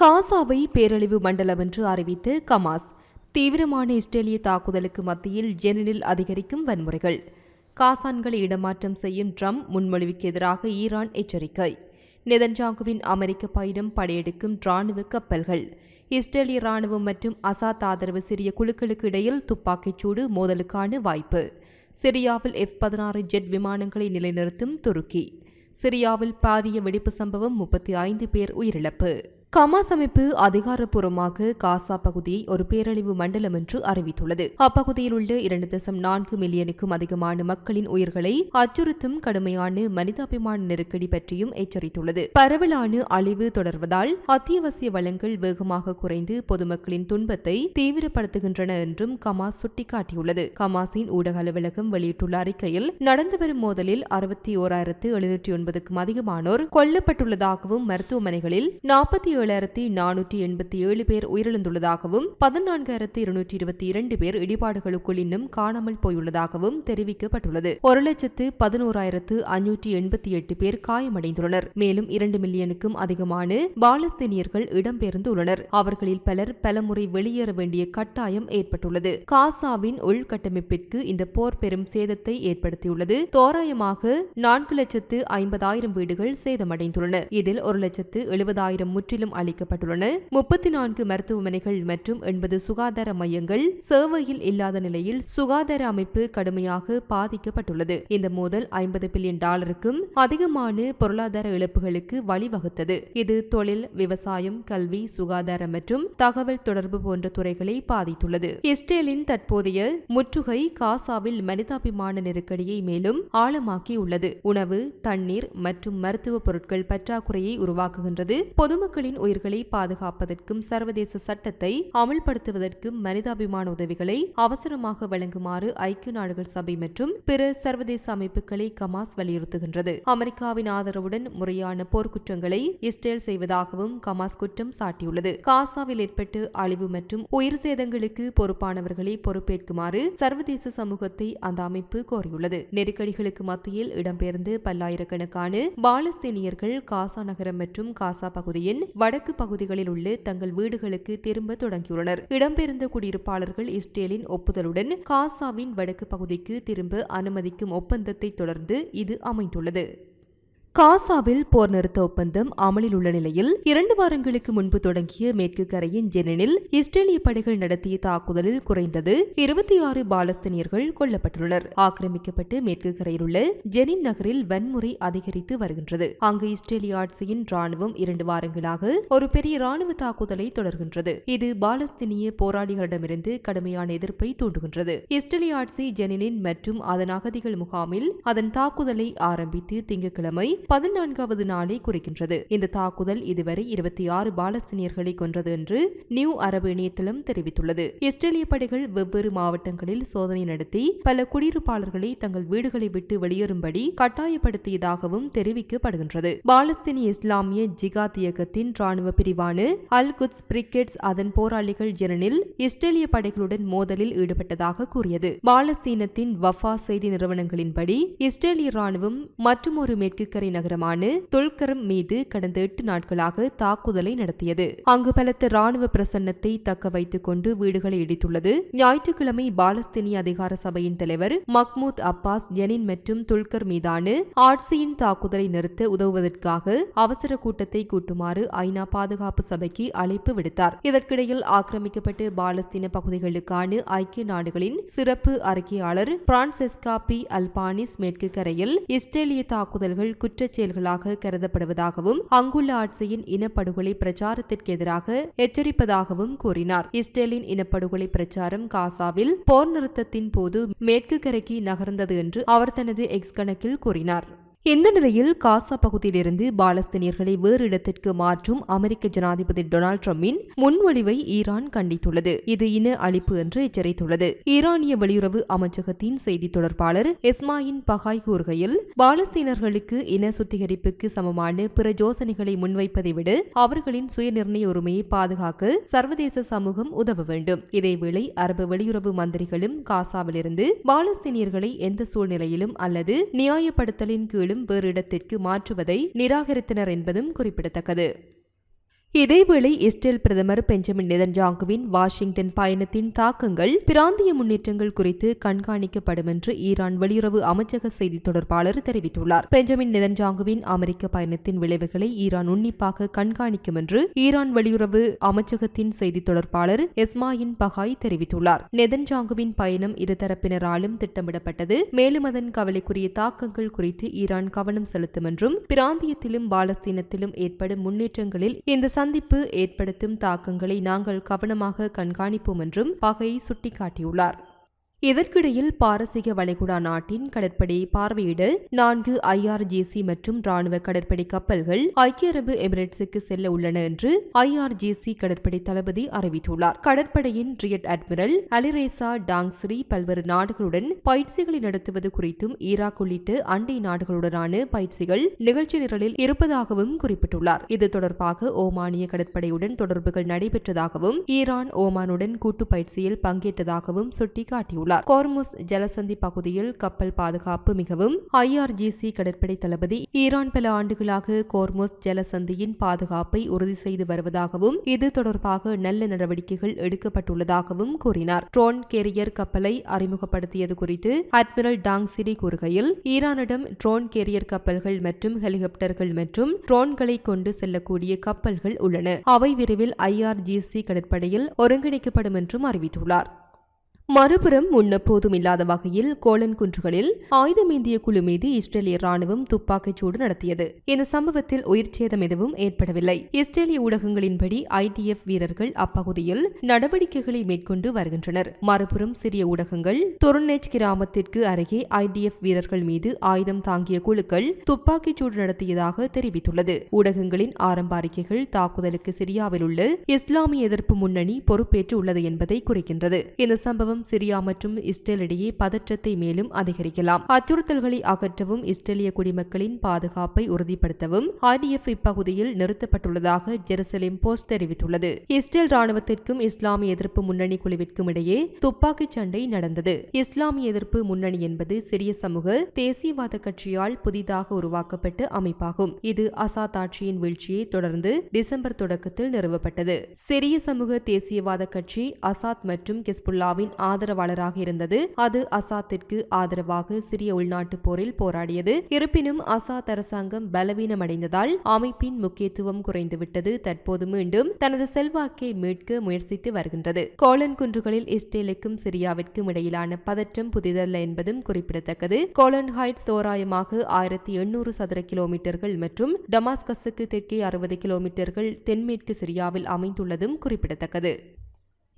காசாவை பேரழிவு மண்டலம் என்று அறிவித்து கமாஸ். தீவிரமான இஸ்ரேலிய தாக்குதலுக்கு மத்தியில் ஜெனினில் அதிகரிக்கும் வன்முறைகள். காசான்களை இடமாற்றம் செய்யும் ட்ரம்ப் முன்மொழிவுக்கு எதிராக ஈரான் எச்சரிக்கை. நெதன்ஜாங்குவின் அமெரிக்க பயணம் படையெடுக்கும் ராணுவ கப்பல்கள். இஸ்ரேலிய ராணுவம் மற்றும் அசாத் ஆதரவு சிறிய குழுக்களுக்கு இடையில் துப்பாக்கிச்சூடு மோதலுக்கான வாய்ப்பு. சிரியாவில் எஃப் பதினாறு ஜெட் விமானங்களை நிலைநிறுத்தும் துருக்கி. சிரியாவில் பாரிய வெடிப்பு சம்பவம் முப்பத்தி ஐந்து பேர் உயிரிழப்பு. கமாஸ் அமைப்பு அதிகாரப்பூர்வமாக காசா பகுதியை ஒரு பேரழிவு மண்டலம் என்று அறிவித்துள்ளது. அப்பகுதியில் உள்ள இரண்டு தசம் நான்கு மில்லியனுக்கும் அதிகமான மக்களின் உயிர்களை அச்சுறுத்தும் கடுமையான மனிதாபிமான நெருக்கடி பற்றியும் எச்சரித்துள்ளது. பரவலான அழிவு தொடர்வதால் அத்தியாவசிய வளங்கள் வேகமாக குறைந்து பொதுமக்களின் துன்பத்தை தீவிரப்படுத்துகின்றன என்றும் கமாஸ் சுட்டிக்காட்டியுள்ளது. கமாஸின் ஊடக அலுவலகம் வெளியிட்டுள்ள அறிக்கையில் நடந்து வரும் மோதலில் அறுபத்தி ஓராயிரத்து எழுநூற்றி ஒன்பதுக்கும் அதிகமானோர் கொல்லப்பட்டுள்ளதாகவும் மருத்துவமனைகளில் நாற்பத்தி ஏழாயிரத்தி நானூற்றி எண்பத்தி ஏழு பேர் உயிரிழந்துள்ளதாகவும் பதினான்காயிரத்தி இருநூற்றி இருபத்தி இரண்டு பேர் இடிபாடுகளுக்குள் இன்னும் காணாமல் போயுள்ளதாகவும் தெரிவிக்கப்பட்டுள்ளது. ஒரு லட்சத்து பதினோராயிரத்து அஞ்சூற்றி எண்பத்தி எட்டு பேர் காயமடைந்துள்ளனர். மேலும் இரண்டு மில்லியனுக்கும் அதிகமான பாலஸ்தீனியர்கள் இடம்பெயர்ந்துள்ளனர். அவர்களில் பலர் பலமுறை வெளியேற வேண்டிய கட்டாயம் ஏற்பட்டுள்ளது. காசாவின் உள்கட்டமைப்பிற்கு இந்த போர் பெரும் சேதத்தை ஏற்படுத்தியுள்ளது. தோராயமாக நான்கு லட்சத்து ஐம்பதாயிரம் வீடுகள் சேதமடைந்துள்ளன. இதில் ஒரு லட்சத்து எழுபதாயிரம் முற்றிலும் அளிக்கப்பட்டுள்ளன. முப்பத்தி நான்கு மருத்துவமனைகள் மற்றும் எண்பது சுகாதார மையங்கள் சேவையில் இல்லாத நிலையில் சுகாதார அமைப்பு கடுமையாக பாதிக்கப்பட்டுள்ளது. இந்த மோதல் ஐம்பது பில்லியன் டாலருக்கும் அதிகமான பொருளாதார இழப்புகளுக்கு வழிவகுத்தது. இது தொழில் விவசாயம் கல்வி சுகாதாரம் மற்றும் தகவல் தொடர்பு போன்ற துறைகளை பாதித்துள்ளது. இஸ்ரேலின் தற்போதைய முற்றுகை காசாவில் மனிதாபிமான நெருக்கடியை மேலும் ஆழமாக்கியுள்ளது. உணவு தண்ணீர் மற்றும் மருத்துவ பொருட்கள் பற்றாக்குறையை உருவாக்குகின்றது. பொதுமக்களின் உயிர்களை பாதுகாப்பதற்கும் சர்வதேச சட்டத்தை அமல்படுத்துவதற்கும் மனிதாபிமான உதவிகளை அவசரமாக வழங்குமாறு ஐக்கிய நாடுகள் சபை மற்றும் பிற சர்வதேச அமைப்புகளை கமாஸ் வலியுறுத்துகின்றது. அமெரிக்காவின் ஆதரவுடன் முறையான போர்க்குற்றங்களை இஸ்ரேல் செய்வதாகவும் கமாஸ் குற்றம் சாட்டியுள்ளது. காசாவில் ஏற்பட்டு அழிவு மற்றும் உயிர் சேதங்களுக்கு பொறுப்பானவர்களை பொறுப்பேற்குமாறு சர்வதேச சமூகத்தை அந்த அமைப்பு கோரியுள்ளது. நெருக்கடிகளுக்கு மத்தியில் இடம்பெயர்ந்து பல்லாயிரக்கணக்கான பாலஸ்தீனியர்கள் காசா நகரம் மற்றும் காசா பகுதியின் வடக்கு பகுதிகளில் உள்ள தங்கள் வீடுகளுக்கு திரும்ப தொடங்கியுள்ளனர். இடம்பெயர்ந்த குடியிருப்பாளர்கள் இஸ்ரேலின் ஒப்புதலுடன் காசாவின் வடக்கு பகுதிக்கு திரும்ப அனுமதிக்கும் ஒப்பந்தத்தை தொடர்ந்து இது அமைந்துள்ளது. காசாவில் போர் நிறுத்த ஒப்பந்தம் அமலில் உள்ள நிலையில் இரண்டு வாரங்களுக்கு முன்பு தொடங்கிய மேற்கு கரையின் ஜெனினில் இஸ்ரேலிய படைகள் நடத்திய தாக்குதலில் குறைந்தது இருபத்தி ஆறு பாலஸ்தீனியர்கள் கொல்லப்பட்டுள்ளனர். ஆக்கிரமிக்கப்பட்டு மேற்கு கரையில் உள்ள ஜெனின் நகரில் வன்முறை அதிகரித்து வருகின்றது. அங்கு இஸ்ரேலிய ஆட்சியின் ராணுவம் இரண்டு வாரங்களாக ஒரு பெரிய ராணுவ தாக்குதலை தொடர்கின்றது. இது பாலஸ்தீனிய போராளிகளிடமிருந்து கடுமையான எதிர்ப்பை தூண்டுகின்றது. இஸ்ரேலிய ஆட்சி ஜெனினின் மற்றும் அதன் அகதிகள் முகாமில் அதன் தாக்குதலை ஆரம்பித்து திங்கட்கிழமை பதினான்காவது நாளை குறிக்கின்றது. இந்த தாக்குதல் இதுவரை இருபத்தி ஆறு பாலஸ்தீனியர்களை கொன்றது என்று நியூ அரபு இணையதளம் தெரிவித்துள்ளது. இஸ்ரேலிய படைகள் வெவ்வேறு மாவட்டங்களில் சோதனை நடத்தி பல குடியிருப்பாளர்களை தங்கள் வீடுகளை விட்டு வெளியேறும்படி கட்டாயப்படுத்தியதாகவும் தெரிவிக்கப்படுகின்றது. பாலஸ்தீனிய இஸ்லாமிய ஜிகாத் இயக்கத்தின் ராணுவ பிரிவான அல் குத்ஸ் பிரிகேட்ஸ் அதன் போராளிகள் ஜெனனில் இஸ்ரேலிய படைகளுடன் மோதலில் ஈடுபட்டதாக கூறியது. பாலஸ்தீனத்தின் வஃபா செய்தி நிறுவனங்களின்படி இஸ்ரேலிய ராணுவம் மற்றுமொரு மேற்கு கரை நகரமான தொல்கரம் மீது கடந்த எட்டு நாட்களாக தாக்குதலை நடத்தியது. அங்கு பலத்த ராணுவ பிரசன்னத்தை தக்க வைத்துக் கொண்டு வீடுகளை இடித்துள்ளது. ஞாயிற்றுக்கிழமை பாலஸ்தீனிய அதிகார சபையின் தலைவர் மக்மூத் அப்பாஸ் ஜெனின் மற்றும் துல்கர் மீதான ஆட்சியின் தாக்குதலை நிறுத்த உதவுவதற்காக அவசர கூட்டத்தை கூட்டுமாறு ஐநா பாதுகாப்பு சபைக்கு அழைப்பு விடுத்தார். இதற்கிடையில் ஆக்கிரமிக்கப்பட்ட பாலஸ்தீன பகுதிகளுக்கான ஐக்கிய நாடுகளின் சிறப்பு அறிக்கையாளர் பிரான்செஸ்கா பி அல்பானிஸ் மேற்கு கரையில் இஸ்ரேலிய தாக்குதல்கள் குற்றச் செயல்களாக கருதப்படுவதாகவும் அங்குள்ள ஆட்சியின் இனப்படுகொலை பிரச்சாரத்திற்கு எதிராக எச்சரிப்பதாகவும் கூறினார். இஸ்ரேலின் இனப்படுகொலை பிரச்சாரம் காசாவில் போர் நிறுத்தத்தின் போது மேற்கு கரைக்கு நகர்ந்தது என்று அவர் தனது எக்ஸ் கணக்கில் கூறினார். இந்த நிலையில் காசா பகுதியிலிருந்து பாலஸ்தீனியர்களை வேறு இடத்திற்கு மாற்றும் அமெரிக்க ஜனாதிபதி டொனால்டு டிரம்பின் முன்மொழிவை ஈரான் கண்டித்துள்ளது. இது இன அழிப்பு என்று எச்சரித்துள்ளது. ஈரானிய வெளியுறவு அமைச்சகத்தின் செய்தி தொடர்பாளர் எஸ்மாயின் பகாய் கூறுகையில் பாலஸ்தீனர்களுக்கு இன சுத்திகரிப்புக்கு சமமான பிற யோசனைகளை முன்வைப்பதை விட அவர்களின் சுயநிர்ணய உரிமையை பாதுகாக்க சர்வதேச சமூகம் உதவ வேண்டும். இதேவேளை அரபு வெளியுறவு மந்திரிகளும் காசாவிலிருந்து பாலஸ்தீனியர்களை எந்த சூழ்நிலையிலும் அல்லது நியாயப்படுத்தலின் கீழ் கீழும் வேறு இடத்திற்கு மாற்றுவதை நிராகரித்தனர் என்பதும் குறிப்பிடத்தக்கது. இதேவேளை இஸ்ரேல் பிரதமர் பெஞ்சமின் நெதன்ஜாங்குவின் வாஷிங்டன் பயணத்தின் தாக்கங்கள் பிராந்திய முன்னேற்றங்கள் குறித்து கண்காணிக்கப்படும் என்று ஈரான் வெளியுறவு அமைச்சக செய்தி தொடர்பாளர் தெரிவித்துள்ளார். பெஞ்சமின் நெதன்ஜாங்குவின் அமெரிக்க பயணத்தின் விளைவுகளை ஈரான் உன்னிப்பாக கண்காணிக்கும் என்று ஈரான் வெளியுறவு அமைச்சகத்தின் செய்தி தொடர்பாளர் எஸ்மாயின் பகாய் தெரிவித்துள்ளார். நெதன்ஜாங்குவின் பயணம் இருதரப்பினராலும் திட்டமிடப்பட்டது. மேலும் அதன் கவலைக்குரிய தாக்கங்கள் குறித்து ஈரான் கவனம் செலுத்தும் என்றும் பிராந்தியத்திலும் பாலஸ்தீனத்திலும் ஏற்படும் முன்னேற்றங்களில் இந்த சந்திப்பு ஏற்படுத்தும் தாக்கங்களை நாங்கள் கவனமாக கண்காணிப்போம் என்றும் பகை சுட்டிக்காட்டியுள்ளார். இதற்கிடையில் பாரசீக வளைகுடா நாட்டின் கடற்படையை பார்வையிட நான்கு ஐஆர்ஜிசி மற்றும் ராணுவ கடற்படை கப்பல்கள் ஐக்கிய அரபு எமிரேட்ஸுக்கு செல்ல உள்ளன என்று ஐஆர்ஜிசி கடற்படை தளபதி அறிவித்துள்ளார். கடற்படையின் ரியட் அட்மிரல் அலிரேசா டாங்ஸ்ரி பல்வேறு நாடுகளுடன் பயிற்சிகளை நடத்துவது குறித்தும் ஈராக் உள்ளிட்ட அண்டை நாடுகளுடனான பயிற்சிகள் நிகழ்ச்சி நிரலில் இருப்பதாகவும் குறிப்பிட்டுள்ளார். இது தொடர்பாக ஓமானிய கடற்படையுடன் தொடர்புகள் நடைபெற்றதாகவும் ஈரான் ஓமானுடன் கூட்டு பயிற்சியில் பங்கேற்றதாகவும் சுட்டிக்காட்டியுள்ளார். தெரிவித்துள்ளார் கோர்முஸ் ஜலசந்தி பகுதியில் கப்பல் பாதுகாப்பு மிகவும் ஐஆர்ஜிசி கடற்படை தளபதி ஈரான் பல ஆண்டுகளாக கோர்முஸ் ஜலசந்தியின் பாதுகாப்பை உறுதி செய்து வருவதாகவும் இது தொடர்பாக நல்ல நடவடிக்கைகள் எடுக்கப்பட்டுள்ளதாகவும் கூறினார். ட்ரோன் கேரியர் கப்பலை அறிமுகப்படுத்தியது குறித்து அட்மிரல் டாங் சிரி கூறுகையில் ஈரானிடம் ட்ரோன் கேரியர் கப்பல்கள் மற்றும் ஹெலிகாப்டர்கள் மற்றும் ட்ரோன்களை கொண்டு செல்லக்கூடிய கப்பல்கள் உள்ளன. அவை விரைவில் ஐஆர்ஜிசி கடற்படையில் ஒருங்கிணைக்கப்படும் என்றும் அறிவித்துள்ளார். மறுபுறம் முன்னெப்போதும் இல்லாத வகையில் கோலன் குன்றுகளில் ஆயுதமேந்திய குழு மீது இஸ்ரேலிய ராணுவம் துப்பாக்கிச்சூடு நடத்தியது. இந்த சம்பவத்தில் உயிர் சேதம் எதுவும் ஏற்படவில்லை. இஸ்ரேலிய ஊடகங்களின்படி ஐடிஎஃப் வீரர்கள் அப்பகுதியில் நடவடிக்கைகளை மேற்கொண்டு வருகின்றனர். மறுபுறம் சிறிய ஊடகங்கள் தொருநெச் கிராமத்திற்கு அருகே ஐடிஎஃப் வீரர்கள் மீது ஆயுதம் தாங்கிய குழுக்கள் துப்பாக்கிச்சூடு நடத்தியதாக தெரிவித்துள்ளது. ஊடகங்களின் ஆரம்ப அறிக்கைகள் தாக்குதலுக்கு சிரியாவில் உள்ள இஸ்லாமிய எதிர்ப்பு முன்னணி பொறுப்பேற்று உள்ளது என்பதை குறிக்கின்றது. இந்த சம்பவம் சிரியா மற்றும் இஸ்ரேல் இடையே பதற்றத்தை மேலும் அதிகரிக்கலாம். அச்சுறுத்தல்களை அகற்றவும் இஸ்ரேலிய குடிமக்களின் பாதுகாப்பை உறுதிப்படுத்தவும் ஐடிஎஃப் இப்பகுதியில் நிறுத்தப்பட்டுள்ளதாக ஜெருசலேம் போஸ்ட் தெரிவித்துள்ளது. இஸ்ரேல் ராணுவத்திற்கும் இஸ்லாமிய எதிர்ப்பு முன்னணி குழுவிற்கும் இடையே துப்பாக்கிச் சண்டை நடந்தது. இஸ்லாமிய எதிர்ப்பு முன்னணி என்பது சிறிய சமூக தேசியவாத கட்சியால் புதிதாக உருவாக்கப்பட்ட அமைப்பாகும். இது அசாத் ஆட்சியின் வீழ்ச்சியை தொடர்ந்து டிசம்பர் தொடக்கத்தில் நிறுவப்பட்டது. சிறிய சமூக தேசியவாத கட்சி அசாத் மற்றும் கிஸ்புல்லாவின் ஆதரவாளராக இருந்தது. அது அசாத்திற்கு ஆதரவாக சிறிய உள்நாட்டு போரில் போராடியது. இருப்பினும் அசாத் அரசாங்கம் பலவீனமடைந்ததால் அமைப்பின் முக்கியத்துவம் குறைந்துவிட்டது. தற்போது மீண்டும் தனது செல்வாக்கை மீட்க முயற்சித்து வருகின்றது. கோலன் குன்றுகளில் இஸ்ரேலுக்கும் சிரியாவிற்கும் இடையிலான பதற்றம் புதிதல்ல என்பதும் குறிப்பிடத்தக்கது. கோலன் ஹைட்ஸ் தோராயமாக ஆயிரத்தி எண்ணூறு சதுர கிலோமீட்டர்கள் மற்றும் டமாஸ்கஸுக்கு தெற்கே அறுபது கிலோமீட்டர்கள் தென்மேற்கு சிரியாவில் அமைந்துள்ளதும் குறிப்பிடத்தக்கது.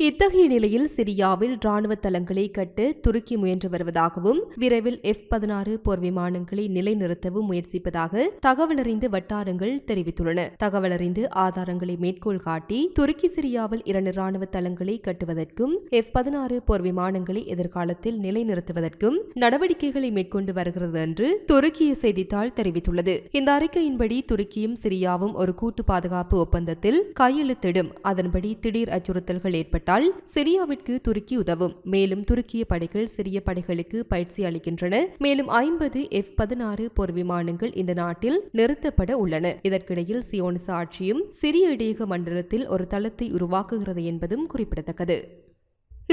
இத்தகைய நிலையில் சிரியாவில் ராணுவ தளங்களை கட்ட துருக்கி முயன்று வருவதாகவும் விரைவில் எஃப் பதினாறு போர் விமானங்களை நிலைநிறுத்தவும் முயற்சிப்பதாக தகவலறிந்து வட்டாரங்கள் தெரிவித்துள்ளன. தகவலறிந்து ஆதாரங்களை மேற்கோள் காட்டி துருக்கி சிரியாவில் இரண்டு ராணுவ தளங்களை கட்டுவதற்கும் எஃப் பதினாறு போர் விமானங்களை எதிர்காலத்தில் நிலைநிறுத்துவதற்கும் நடவடிக்கைகளை மேற்கொண்டு வருகிறது என்று துருக்கிய செய்தித்தாள் தெரிவித்துள்ளது. இந்த அறிக்கையின்படி துருக்கியும் சிரியாவும் ஒரு கூட்டு பாதுகாப்பு ஒப்பந்தத்தில் கையெழுத்திடும். அதன்படி திடீர் அச்சுறுத்தல்கள் ஏற்பட்டால் சிரியாவிற்கு துருக்கி உதவும். மேலும் துருக்கிய படைகள் சிறிய படைகளுக்கு பயிற்சி அளிக்கின்றன. மேலும் ஐம்பது எஃப் பதினாறு போர் விமானங்கள் இந்த நாட்டில் நிறுத்தப்பட உள்ளன. இதற்கிடையில் சியோனிச ஆட்சியும் சிறிய இடையக மண்டலத்தில் ஒரு தளத்தை உருவாக்குகிறது என்பதும் குறிப்பிடத்தக்கது.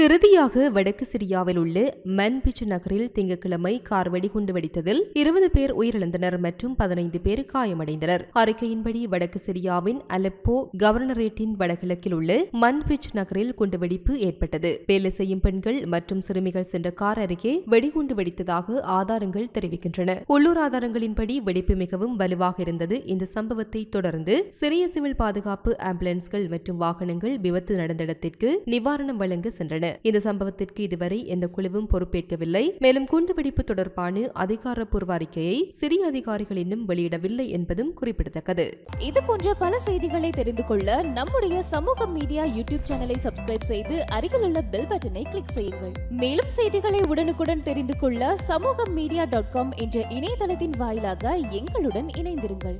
இறுதியாக வடக்கு சிரியாவில் உள்ள மன்பிச் நகரில் திங்கட்கிழமை கார் வெடிகுண்டு வெடித்ததில் இருபது பேர் உயிரிழந்தனர் மற்றும் பதினைந்து பேர் காயமடைந்தனர். அறிக்கையின்படி வடக்கு சிரியாவின் அலப்போ கவர்னரேட்டின் வடகிழக்கில் உள்ள மன்பிச் நகரில் குண்டுவெடிப்பு ஏற்பட்டது. வேலை செய்யும் பெண்கள் மற்றும் சிறுமிகள் சென்ற கார் அருகே வெடிகுண்டு வெடித்ததாக ஆதாரங்கள் தெரிவிக்கின்றன. உள்ளூர் ஆதாரங்களின்படி வெடிப்பு மிகவும் வலுவாக இருந்தது. இந்த சம்பவத்தை தொடர்ந்து சிறிய சிவில் பாதுகாப்பு ஆம்புலன்ஸ்கள் மற்றும் வாகனங்கள் விபத்து நடந்த இடத்திற்கு நிவாரணம் வழங்க சென்றன. இந்த சம்பவத்திற்கு இதுவரை எந்த குழுவும் பொறுப்பேற்கவில்லை. மேலும் குண்டுவெடிப்பு தொடர்பான அதிகாரப்பூர்வ அறிக்கையை சிறிய அதிகாரிகள் இன்னும் வெளியிடவில்லை என்பதும் குறிப்பிடத்தக்கது. இது போன்ற பல செய்திகளை தெரிந்து கொள்ள நம்முடைய சமூக மீடியா யூடியூப் சேனலை சப்ஸ்கிரைப் செய்து அருகில் உள்ள பெல் பட்டனை கிளிக் செய்யுங்கள். மேலும் செய்திகளை உடனுக்குடன் தெரிந்து கொள்ள சமூக மீடியா டாட் காம் என்ற இணையதளத்தின் வாயிலாக எங்களுடன் இணைந்திருங்கள்.